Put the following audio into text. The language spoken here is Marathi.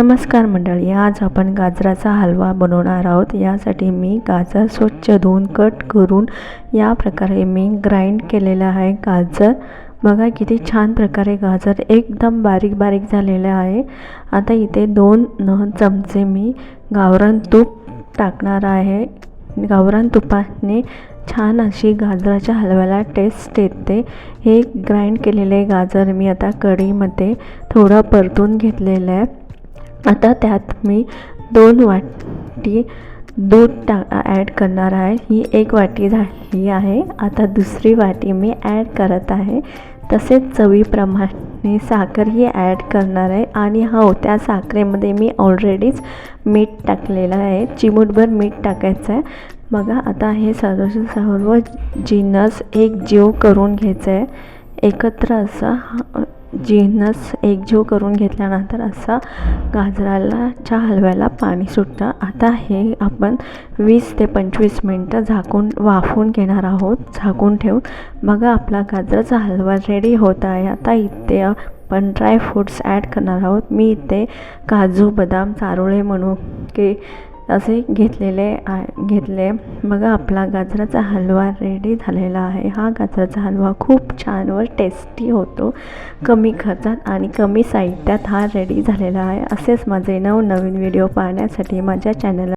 नमस्कार मंडळी आज आपण गाजराचा हलवा बनवणार आहोत. यासाठी मी गाजर स्वच्छ धुवून कट करून या प्रकारे मी ग्राइंड केलेलं आहे गाजर. बघा किती छान प्रकारे गाजर एकदम बारीक बारीक झालेलं आहे. आता इथे दोन न चमचे मी गावरान तूप टाकणार आहे. गावरान तुपाने छान अशी गाजराच्या हलव्याला टेस्ट येते. हे ग्राइंड केलेले गाजर मी आता कढीमध्ये थोडं परतून घेतलेलं आहे. आता त्यात मी दोन वाटी दूध टा ॲड करणार आहे. ही एक वाटी झाली आहे. आता दुसरी वाटी मी ॲड करत आहे. तसेच चवीप्रमाणे साखरही ॲड करणार आहे. आणि हो त्या साखरेमध्ये मी ऑलरेडीच मीठ टाकलेलं आहे. चिमूटभर मीठ टाकायचं आहे. बघा आता हे सर्व सर्व जिन्नस एक जीव करून घ्यायचं आहे. एकत्र असं जिन्नस एकजीव करून घेतल्यानंतर असा गाजराला च्या हलव्याला पाणी सुटतं. आता हे आपण वीस ते पंचवीस मिनटं झाकून वाफून घेणार आहोत. झाकून ठेवून. बघा आपला गाजराचा हलवा रेडी होत आहे. आता इथे आपण ड्रायफ्रूट्स ॲड करणार आहोत. मी इथे काजू बदाम चारोळे म्हणू की असे घेतलेले आ घेतले. मग आपला गाजराचा हलवा रेडी झालेला आहे. हा गाजराचा हलवा खूप छान व टेस्टी होतो. कमी खर्चात आणि कमी साहित्यात हा रेडी झालेला आहे. असेच माझे नवनवीन व्हिडिओ पाहण्यासाठी माझ्या चॅनलला